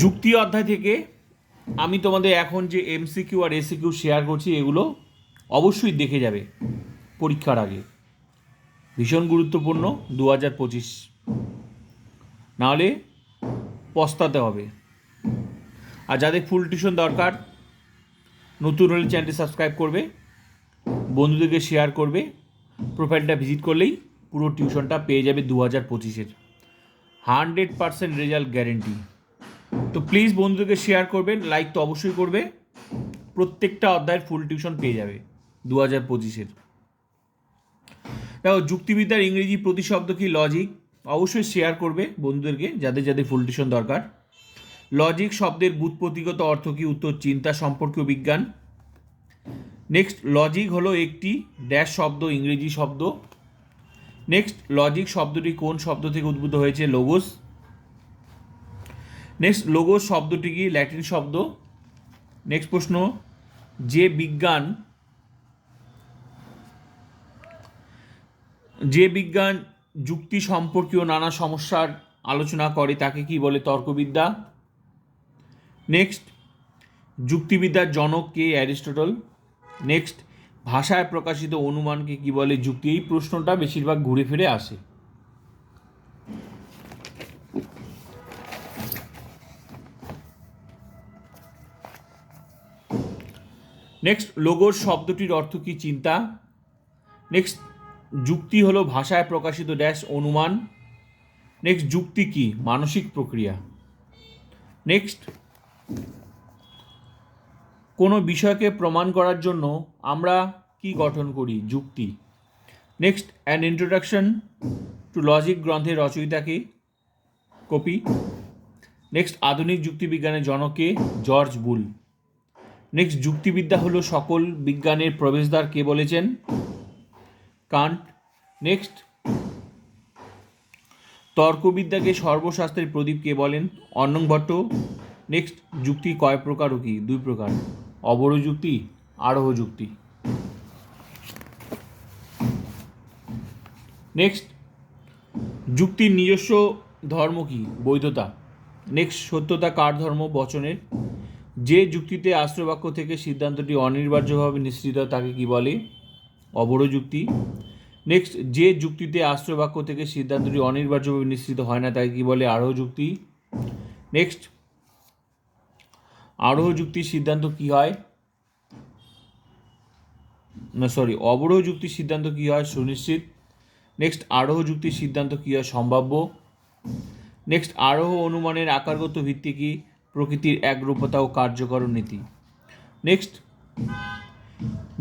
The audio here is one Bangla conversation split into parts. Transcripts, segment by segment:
যুক্তি অধ্যায় থেকে আমি তোমাদের এখন যে এমসিকিউ আর এসিকিউ শেয়ার করছি, এগুলো অবশ্যই দেখে যাবে পরীক্ষার আগে। ভীষণ গুরুত্বপূর্ণ দু হাজার পঁচিশ। নাহলে পস্তাতে হবে। আর যাদের ফুল টিউশন দরকার, নতুন হলে চ্যানেলটি সাবস্ক্রাইব করবে, বন্ধুদেরকে শেয়ার করবে প্রোফাইলটা ভিজিট করলেই পুরো টিউশনটা পেয়ে যাবে দু হাজার পঁচিশের। হান্ড্রেড পারসেন্ট রেজাল্ট গ্যারেন্টি তো প্লিজ বন্ধুদেরকে শেয়ার করবেন লাইক তো অবশ্যই করবে। প্রত্যেকটা অধ্যায়ের ফুল টিউশন পেয়ে যাবে দু হাজার পঁচিশের। দেখো, যুক্তিবিদ্যার ইংরেজি প্রতিশব্দ কি? লজিক অবশ্যই শেয়ার করবে বন্ধুদেরকে, যাদের যাদের ফুল টিউশন দরকার। লজিক শব্দের বুৎপত্তিগত অর্থ কি? উত্তর চিন্তা, সম্পর্কীয় বিজ্ঞান। নেক্সট লজিক হলো একটি ড্যাশ শব্দ, ইংরেজি শব্দ। নেক্সট লজিক শব্দটি কোন শব্দ থেকে উদ্ভূত হয়েছে? লোগোস নেক্সট লোগোস শব্দটি কি? ল্যাটিন শব্দ। নেক্সট প্রশ্ন, যে বিজ্ঞান যে বিজ্ঞান যুক্তি সম্পর্কীয় নানা সমস্যার আলোচনা করে, তাকে কি বলে? তর্কবিদ্যা। নেক্সট যুক্তিবিদ্যার জনক কে? অ্যারিস্টটল। নেক্সট ভাষায় প্রকাশিত অনুমানকে কি বলে? যুক্তি। এই প্রশ্নটা বেশিরভাগ ঘুরে ফিরে আসে। নেক্সট লোগোর শব্দটির অর্থ কি চিন্তা? নেক্সট যুক্তি হলো ভাষায় প্রকাশিত ড্যাশ অনুমান। নেক্সট যুক্তি কি? মানসিক প্রক্রিয়া। নেক্সট কোনো বিষয়কে প্রমাণ করার জন্য আমরা কি গঠন করি? যুক্তি। Next an introduction to logic গ্রন্থের রচয়িতাকে কপি। নেক্সট আধুনিক যুক্তিবিজ্ঞানের জনকে জর্জ বুল। নেক্সট যুক্তিবিদ্যা হলো সকল বিজ্ঞানের প্রবেশদ্বার কে বলেছেন? কান্ট। নেক্সট তর্কবিদ্যাকে সর্বশাস্ত্রের প্রদীপ কে বলেন? অন্নং ভট্ট। নেক্সট যুক্তি কয় প্রকার ও কি? দুই প্রকার। অবরোহ যুক্তি, আরোহ যুক্তি। নেক্সট যুক্তির নিজস্ব ধর্ম কি? বৈধতা। নেক্সট সত্যতা কার ধর্ম? বচনের। যে যুক্তিতে আশ্রয়বাক্য থেকে সিদ্ধান্তটি অনিবার্যভাবে নিশ্চিত হয় তাকে কি বলে? অবরোহ যুক্তি। নেক্সট যে যুক্তিতে আশ্রয়বাক্য থেকে সিদ্ধান্তটি অনির্বার্যভাবে নিশ্চিত হয় না, তাকে কি বলে? আরোহ যুক্তি। নেক্সট আরোহ যুক্তির সিদ্ধান্ত কি হয়? না সরি অবরোহ যুক্তির সিদ্ধান্ত কি হয়? সুনিশ্চিত। নেক্সট আরোহ যুক্তির সিদ্ধান্ত কি হয়? সম্ভাব্য। নেক্সট আরোহ অনুমানের আকারগত ভিত্তি কি? প্রকৃতির একরূপতা ও কার্যকর নীতি। নেক্সট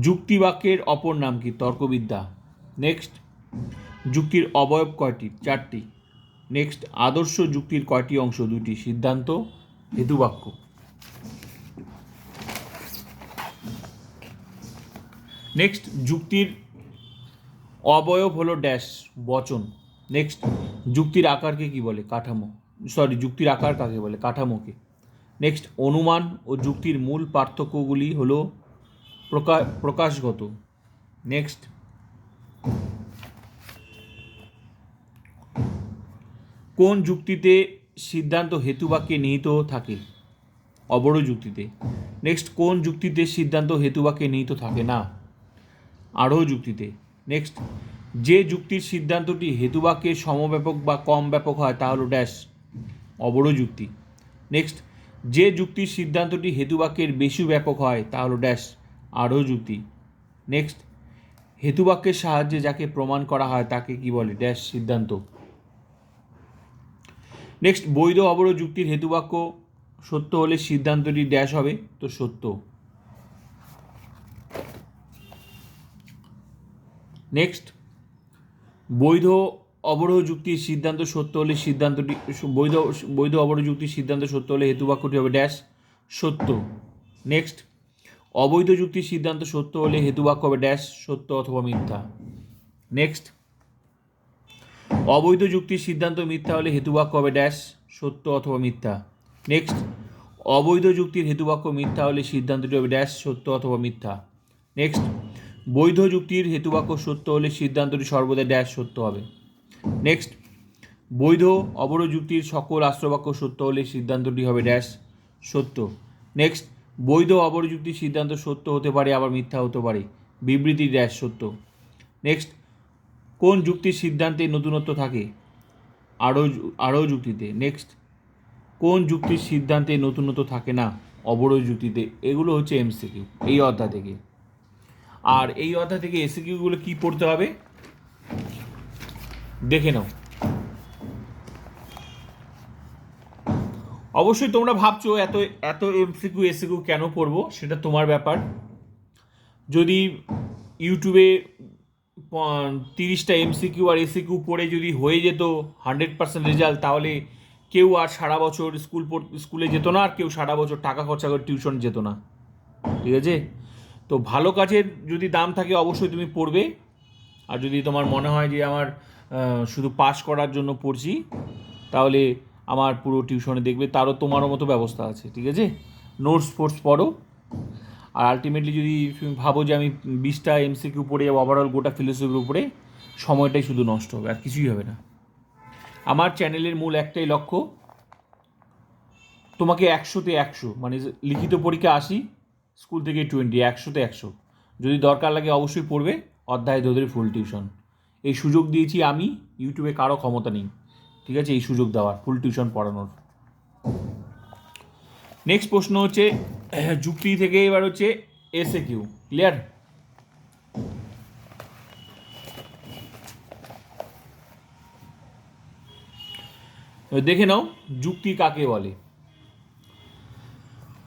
যুক্তিবাক্যের অপর নাম কি? তর্কবিদ্যা। নেক্সট যুক্তির অবয়ব কয়টি? চারটি। নেক্সট আদর্শ যুক্তির কয়টি অংশ? দুটি সিদ্ধান্ত, হেতুবাক্য। নেক্সট যুক্তির অবয়ব হলো ড্যাশ, বচন। নেক্সট যুক্তির আকারকে কি বলে? কাঠামো। সরি যুক্তির আকার কাকে বলে? কাঠামোকে। নেক্সট অনুমান ও যুক্তির মূল পার্থক্যগুলি হল প্রকা, প্রকাশগত। নেক্সট কোন যুক্তিতে সিদ্ধান্ত হেতুবাক্যে নিহিত থাকে? অবরো যুক্তিতে। নেক্সট কোন যুক্তিতে সিদ্ধান্ত হেতুবাক্যে নিহিত থাকে? না। আরও যুক্তিতে। নেক্সট যে যুক্তির সিদ্ধান্তটি হেতুবাক্যের সমব্যাপক বা কম ব্যাপক হয় তা হলো ড্যাশ অবরো যুক্তি। নেক্সট যে যুক্তির সিদ্ধান্তটি হেতুবাক্যের বেশি ব্যাপক হয়, তা হলো ড্যাশ, আরও যুক্তি। নেক্সট, হেতুবাক্যের সাহায্যে যাকে প্রমাণ করা হয়, তাকে কি বলে? ড্যাশ সিদ্ধান্ত। নেক্সট, বৈধ অবরোধ যুক্তির হেতুবাক্য সত্য হলে সিদ্ধান্তটি ড্যাশ হবে, তো সত্য। নেক্সট, বৈধ অবরোহ যুক্তির সিদ্ধান্ত সত্য হলে সিদ্ধান্তটি, বৈধ বৈধ অবরোহ যুক্তির সিদ্ধান্ত সত্য হলে হেতুবাক্যটি হবে ড্যাশ সত্য। নেক্সট, অবৈধ যুক্তির সিদ্ধান্ত সত্য হলে হেতুবাক্য হবে ড্যাশ সত্য অথবা মিথ্যা। নেক্সট, অবৈধ যুক্তির সিদ্ধান্ত মিথ্যা হলে হেতুবাক্য হবে ড্যাশ সত্য অথবা মিথ্যা। নেক্সট, অবৈধ যুক্তির হেতুবাক্য মিথ্যা হলে সিদ্ধান্তটি হবে ড্যাশ সত্য অথবা মিথ্যা। নেক্সট, বৈধ যুক্তির হেতুবাক্য সত্য হলে সিদ্ধান্তটি সর্বদা ড্যাশ সত্য হবে। নেক্সট বৈধ অবরোধ যুক্তির সকল আশ্রবাক্য সত্য হলে সিদ্ধান্তটি হবে ড্যাশ সত্য। নেক্সট বৈধ অবরোধ যুক্তির সিদ্ধান্ত সত্য হতে পারে, আবার মিথ্যা হতে পারে। বিবৃতি ড্যাশ সত্য। নেক্সট কোন যুক্তির সিদ্ধান্তে নতুনত্ব থাকে? আরও আরও যুক্তিতে। নেক্সট কোন যুক্তির সিদ্ধান্তে নতুনত্ব থাকে না? অবরোধ যুক্তিতে। এগুলো হচ্ছে এমসিকিউ এই অধ্যায় থেকে। আর এই অধ্যায় থেকে এসিকিউগুলো কী পড়তে হবে? দেখে নাও। অবশ্যই তোমরা ভাবছ, এত এত এমসিকিউ এসিকিউ কেন পড়ব সেটা তোমার ব্যাপার। যদি ইউটিউবে তিরিশটা এমসিকিউ আর এসিকিউ পড়ে যদি হয়ে যেত, হান্ড্রেড পার্সেন্ট রেজাল্ট, তাহলে কেউ আর সারা বছর স্কুল স্কুলে যেত না, আর কেউ সারা বছর টাকা খরচা করে টিউশন যেত না। ঠিক আছে? তো ভালো কাজের যদি দাম থাকে, অবশ্যই তুমি পড়বে। আর যদি তোমার মনে হয় যে আমার শুধু পাস করার জন্য পড়ছি, তাহলে আমার পুরো টিউশনে দেখবে, তারও তোমারও মতো ব্যবস্থা আছে, ঠিক আছে? নোটস ফোর্স পড়ো। আর আলটিমেটলি যদি তুমি ভাবো যে আমি বিশটা এমসিকিউ পড়ে যাব ওভারঅল গোটা ফিলোসফির উপরে, সময়টাই শুধু নষ্ট হবে, আর কিছুই হবে না। আমার চ্যানেলের মূল একটাই লক্ষ্য, তোমাকে একশোতে একশো মানে লিখিত পরীক্ষা আশি, স্কুল থেকে টোয়েন্টি একশোতে একশো। যদি দরকার লাগে অবশ্যই পড়বে, অধ্যায় ধরে ফুল টিউশন এই সুযোগ দিয়েছি আমি ইউটিউবে কারও ক্ষমতা নেই। ঠিক আছে? এই সুযোগ দেওয়ার ফুল টিউশন পড়ানোর। নেক্সট প্রশ্ন হচ্ছে যুক্তি থেকে এবার হচ্ছে এসএ কিউ ক্লিয়ার দেখে নাও, যুক্তি কাকে বলে?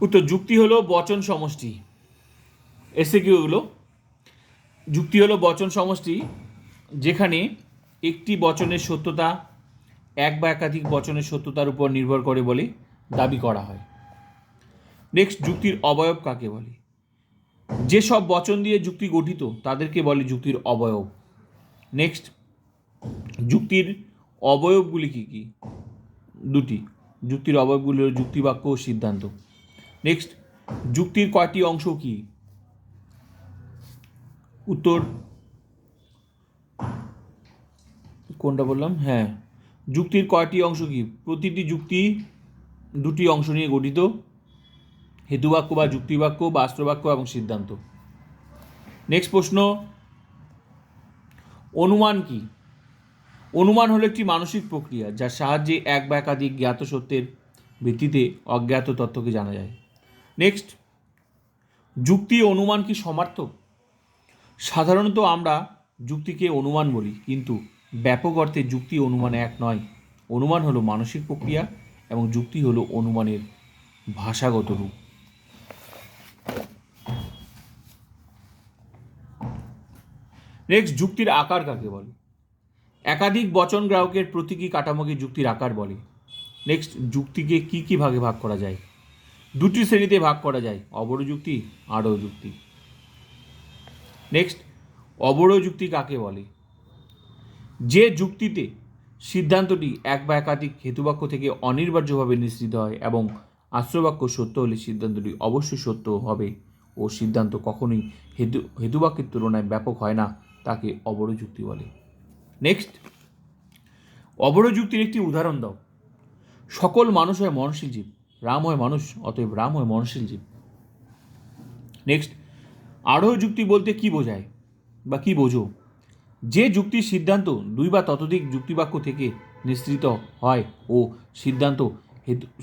উত্তর, যুক্তি হলো বচন সমষ্টি। এসে কি হলো, যুক্তি হলো বচন সমষ্টি যেখানে একটি বচনের সত্যতা এক বা একাধিক বচনের সত্যতার উপর নির্ভর করে বলে দাবি করা হয়। নেক্সট যুক্তির অবয়ব কাকে বলে? যেসব বচন দিয়ে যুক্তি গঠিত, তাদেরকে বলে যুক্তির অবয়ব। নেক্সট যুক্তির অবয়বগুলি কী কী? দুটি। যুক্তির অবয়বগুলি হল যুক্তিবাক্য ও সিদ্ধান্ত। নেক্সট যুক্তির কয়টি অংশ কি? উত্তর কোনটা বললাম? হ্যাঁ। যুক্তির কয়টি অংশ কি? প্রতিটি যুক্তি দুটি অংশ নিয়ে গঠিত। হেতুবাক্য বা যুক্তিবাক্য বাস্তবাক্য এবং সিদ্ধান্ত। নেক্সট প্রশ্ন। অনুমান কি? অনুমান হলো একটি মানসিক প্রক্রিয়া যার সাহায্যে এক বা একাধিক জ্ঞাত সত্যের ভিত্তিতে অজ্ঞাত তথ্যকে জানা যায়। নেক্সট যুক্তি অনুমান কি সমার্থক? সাধারণত আমরা যুক্তিকে অনুমান বলি, কিন্তু ব্যাপক অর্থে যুক্তি অনুমান এক নয়। অনুমান হলো মানসিক প্রক্রিয়া এবং যুক্তি হলো অনুমানের ভাষাগত রূপ। নেক্সট যুক্তির আকার কাকে বলে? একাধিক বচন গ্রাহকের প্রতীকী কাঠামোকে যুক্তির আকার বলে। নেক্সট যুক্তিকে কি কি ভাগে ভাগ করা যায়? দুটি শ্রেণীতে ভাগ করা যায় অবরো যুক্তি আরও যুক্তি নেক্সট অবরো যুক্তি কাকে বলে? যে যুক্তিতে সিদ্ধান্তটি এক বা একাধিক হেতুবাক্য থেকে অনিবার্যভাবে নিশ্চিত হয় এবং আশ্রবাক্য সত্য হলে সিদ্ধান্তটি অবশ্যই সত্য হবে ও সিদ্ধান্ত কখনোই হেতু, হেতুবাক্যের তুলনায় ব্যাপক হয় না, তাকে অবরো যুক্তি বলে। নেক্সট অবরো যুক্তির একটি উদাহরণ দাও। সকল মানুষ হয় মননশীল জীব, রাম হয় মানুষ, অতএব রাম হয় মননশীল জীব। নেক্সট আরোহ যুক্তি বলতে কি বোঝায় বা কি বোঝো? যে যুক্তির সিদ্ধান্ত দুই বা ততোধিক যুক্তিবাক্য থেকে নিঃসৃত হয় ও সিদ্ধান্ত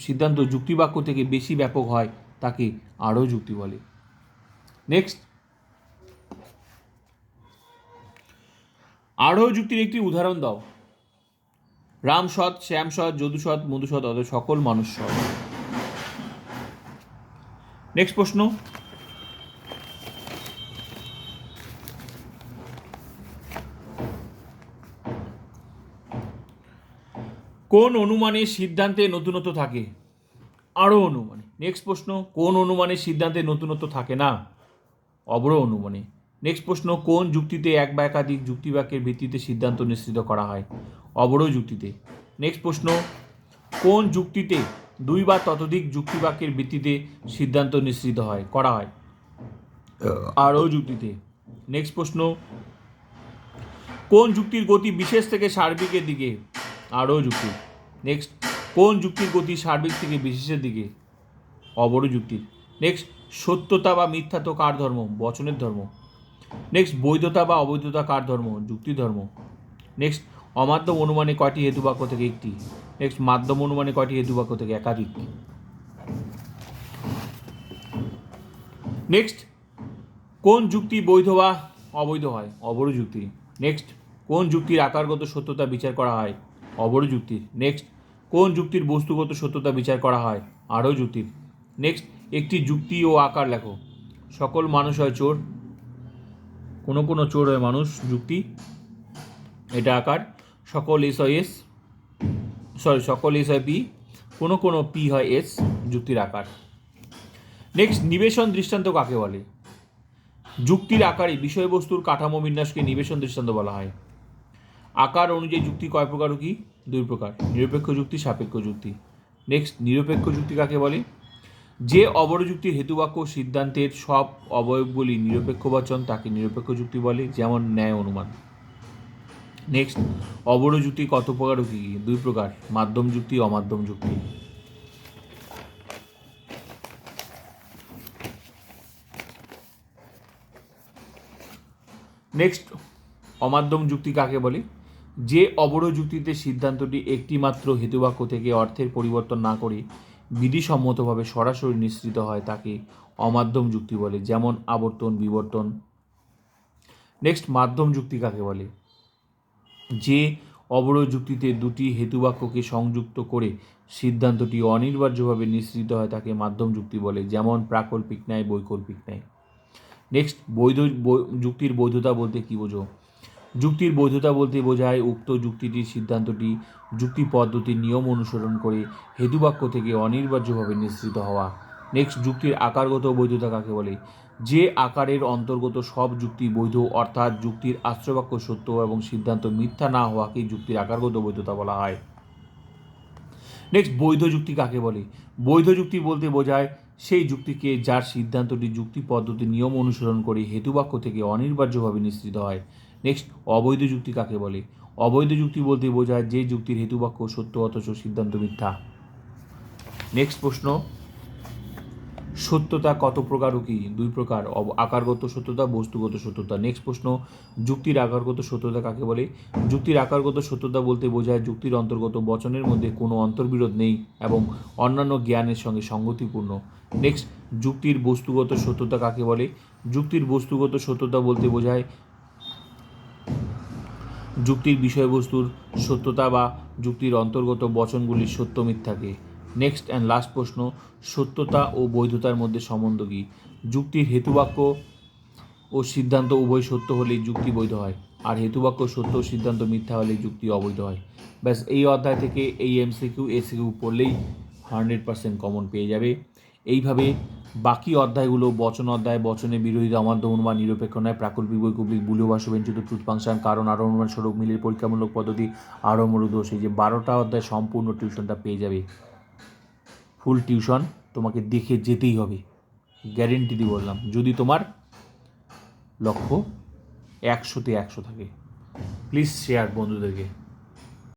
সিদ্ধান্ত যুক্তিবাক্য থেকে বেশি ব্যাপক হয়, তাকে আরও যুক্তি বলে। নেক্সট আরোহ যুক্তির একটি উদাহরণ দাও। রাম সৎ শ্যাম সৎ যদু সৎ মধু সৎ অত সকল মানুষ সৎ নেক্সট প্রশ্ন। কোন অনুমানের সিদ্ধান্তে নতুনত্ব থাকে? আরও অনুমানে। নেক্সট প্রশ্ন, কোন অনুমানের সিদ্ধান্তে নতুনত্ব থাকে না? অবরো অনুমানে। নেক্সট প্রশ্ন, কোন যুক্তিতে এক বা একাধিক যুক্তিবাক্যের ভিত্তিতে সিদ্ধান্ত নিশ্চিত করা হয়? অবরো যুক্তিতে। নেক্সট প্রশ্ন, কোন যুক্তিতে দুই বা ততোধিক যুক্তিবাক্যের ভিত্তিতে সিদ্ধান্ত নিশ্চিত হয়, করা হয়? আরও যুক্তিতে। নেক্সট প্রশ্ন, কোন যুক্তির গতি বিশেষ থেকে সার্বিকের দিকে আরও যুক্তি। নেক্সট কোন যুক্তির গতি সার্বিক থেকে বিশেষের দিকে? অবরো যুক্তির নেক্সট সত্যতা বা মিথ্যা তো কার ধর্ম? বচনের ধর্ম। নেক্সট বৈধতা বা অবৈধতা কার ধর্ম? যুক্তি ধর্ম। নেক্সট অমাধ্যম অনুমানে কয়টি হেতুবাক্য থেকে একটি? নেক্সট মাধ্যম অনুমানে কয়টি হেতুবাক্য থেকে একাধিক? নেক্সট কোন যুক্তি বৈধ বা অবৈধ হয়? অবরো যুক্তি। নেক্সট কোন যুক্তির আকারগত সত্যতা বিচার করা হয়? অবরো যুক্তির নেক্সট কোন যুক্তির বস্তুগত সত্যতা বিচার করা হয়? আরও যুক্তির নেক্সট একটি যুক্তি ও আকার লেখো। সকল মানুষ হয় চোর। কোনো কোনো চোর হয় মানুষ, যুক্তি। এটা আকার। সকল এস হয় এস। সরি সকল এস হয় পি। কোনো কোনো পি হয় এস, যুক্তির আকার। নেক্সট নিবেশন দৃষ্টান্ত কাকে বলে? যুক্তির আকারে বিষয়বস্তুর কাঠামো বিন্যাসকে নিবেশন দৃষ্টান্ত বলা হয়। আকার অনুযায়ী যুক্তি কয় প্রকার ও কি? দুই প্রকার। নিরপেক্ষ যুক্তি, সাপেক্ষ যুক্তি। নেক্সট নিরপেক্ষ যুক্তি কাকে বলে? যে অবরো যুক্তির হেতুবাক্য সিদ্ধান্তের সব অবয়বগুলি নিরপেক্ষ বচন, তাকে নিরপেক্ষ যুক্তি বলে, যেমন ন্যায় অনুমান। নেক্সট অবরযুক্তি কত প্রকার ও কি? দুই প্রকার, মাধ্যম যুক্তি, অমাধ্যম যুক্তি। নেক্সট অমাধ্যম যুক্তি কাকে বলে? যে অবরো যুক্তিতে সিদ্ধান্তটি একটিমাত্র হেতুবাক্য থেকে অর্থের পরিবর্তন না করে বিধিসম্মতভাবে সরাসরি নিঃসৃত হয়, তাকে অমাধ্যম যুক্তি বলে, যেমন আবর্তন, বিবর্তন। নেক্সট মাধ্যম যুক্তি কাকে বলে? যে অবরোধ যুক্তিতে দুটি হেতুবাক্যকে সংযুক্ত করে সিদ্ধান্তটি অনিবার্যভাবে নিঃসৃত হয়, তাকে মাধ্যম যুক্তি বলে, যেমন প্রাকল্পিক ন্যায়, বৈকল্পিক ন্যায়। নেক্সট বৈধ যুক্তির বৈধতা বলতে কী বোঝো? যুক্তির বৈধতা বলতে বোঝায় উক্ত যুক্তিটির সিদ্ধান্তটি যুক্তি পদ্ধতির নিয়ম অনুসরণ করে হেতুবাক্য থেকে অনিবার্যভাবে নিঃসৃত হওয়া। নেক্সট যুক্তির আকারগত বৈধতা কাকে বলে? যে আকারের অন্তর্গত সব যুক্তি বৈধ, অর্থাৎ যুক্তির আশ্রবাক্য সত্য এবং সিদ্ধান্ত মিথ্যা না হওয়াকেই যুক্তির আকারগত বৈধতা বলা হয়। নেক্সট বৈধ যুক্তি কাকে বলে? বৈধ যুক্তি বলতে বোঝায় সেই যুক্তিকে যার সিদ্ধান্তটি যুক্তি পদ্ধতি নিয়ম অনুসরণ করে হেতুবাক্য থেকে অনিবার্যভাবে নিশ্চিত হয়। নেক্সট অবৈধ যুক্তি কাকে বলে? অবৈধ যুক্তি বলতে বোঝায় যে যুক্তির হেতুবাক্য সত্য অথচ সিদ্ধান্ত মিথ্যা। নেক্সট প্রশ্ন, সত্যতা কত প্রকার ও কি? দুই প্রকার আকারগত সত্যতা, বস্তুগত সত্যতা। নেক্সট প্রশ্ন, যুক্তির আকারগত সত্যতা কাকে বলে? যুক্তির আকারগত সত্যতা বলতে বোঝায় যুক্তির অন্তর্গত বচনের মধ্যে কোনো অন্তর্বিরোধ নেই এবং অন্যান্য জ্ঞানের সঙ্গে সঙ্গতিপূর্ণ। নেক্সট যুক্তির বস্তুগত সত্যতা কাকে বলে? যুক্তির বস্তুগত সত্যতা বলতে বোঝায় যুক্তির বিষয়বস্তুর সত্যতা বা যুক্তির অন্তর্গত বচনগুলির সত্য মিথ্যাকে। নেক্সট অ্যান্ড লাস্ট প্রশ্ন, সত্যতা ও বৈধতার মধ্যে সম্বন্ধ কী? যুক্তির হেতুবাক্য ও সিদ্ধান্ত উভয় সত্য হলেই যুক্তি বৈধ হয়, আর হেতুবাক্য সত্য ও সিদ্ধান্ত মিথ্যা হলে যুক্তি অবৈধ হয়। ব্যাস, এই অধ্যায় থেকে এই এমসিকিউ এসিকিউ পড়লেই হান্ড্রেড পার্সেন্ট কমন পেয়ে যাবে। এইভাবে বাকি অধ্যায়গুলো, বচন অধ্যায়, বচনে বিরোধিতা, অমাধ্য অনুমান, নিরপেক্ষ নয় প্রাকল্পিক, বৈকল্পিক বুলিও ভাষ্য ব্যঞ্চিত ট্রুথ ফাংশন কারণ আরও অনুমান, স্বরূপ, মিলের পরীক্ষামূলক পদ্ধতি, আরও মরুদোষ এই যে বারোটা অধ্যায় সম্পূর্ণ টিউশনটা পেয়ে যাবে। ফুল টিউশন তোমাকে দেখে যেতেই হবে। গ্যারেন্টি দিয়ে বললাম, যদি তোমার লক্ষ্য একশোতে একশো থাকে, প্লিজ শেয়ার বন্ধুদেরকে।